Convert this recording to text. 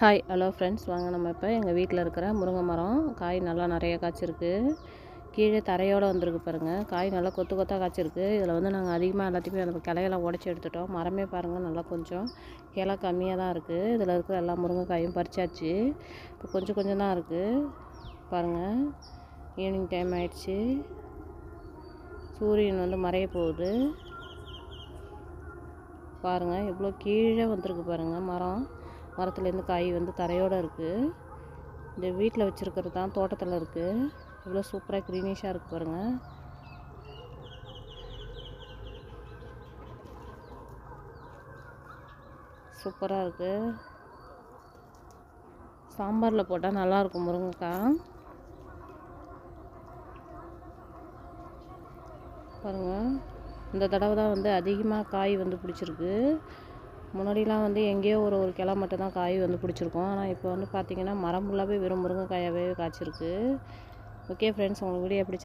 Hi hello friends வாங்க நம்ம இப்போ எங்கள் வீட்டில் இருக்கிற முருங்கை மரம் காய் நல்லா நிறைய காய்ச்சிருக்கு. கீழே தரையோடு வந்திருக்கு பாருங்கள் காய் நல்லா கொத்து கொத்தாக காய்ச்சிருக்கு. இதில் வந்து நாங்கள் அதிகமாக எல்லாத்தையுமே அந்த கிளையெல்லாம் உடச்சி எடுத்துட்டோம். மரமே பாருங்கள் நல்லா கொஞ்சம் கிளை கம்மியாக தான் இருக்குது இதில் இருக்கிற எல்லா முருங்கைக்காயும் பறிச்சாச்சு. இப்போ கொஞ்சம் கொஞ்சம் தான் இருக்குது பாருங்கள் ஈவினிங் டைம் ஆயிடுச்சு. சூரியன் வந்து மறைய போகுது. பாருங்கள் எவ்வளோ கீழே வந்திருக்கு பாருங்கள் மரம். மரத்துலேருந்து காய் வந்து தரையோடு இருக்குது இந்த வீட்டில் வச்சுருக்கிறது தான் தோட்டத்தில் இருக்குது இவ்வளோ சூப்பராக க்ரீனிஷாக இருக்குது பாருங்கள் சூப்பராக இருக்குது சாம்பாரில் போட்டால் நல்லாயிருக்கும் முருங்கைக்காய் பாருங்கள் இந்த தடவை தான் வந்து அதிகமாக காய் வந்து பிடிச்சிருக்கு. முன்னாடிலாம் வந்து எங்கேயோ ஒரு ஒரு கிளை மட்டும் தான் காய் வந்து பிடிச்சிருக்கோம். ஆனால் இப்போ வந்து பார்த்திங்கன்னா மரம் ஃபுல்லாகவே வெறும் முருங்கைக்காயாகவே காய்ச்சிருக்கு. ஓகே ஃப்ரெண்ட்ஸ் உங்களுக்கு வீடியோ பிடிச்சி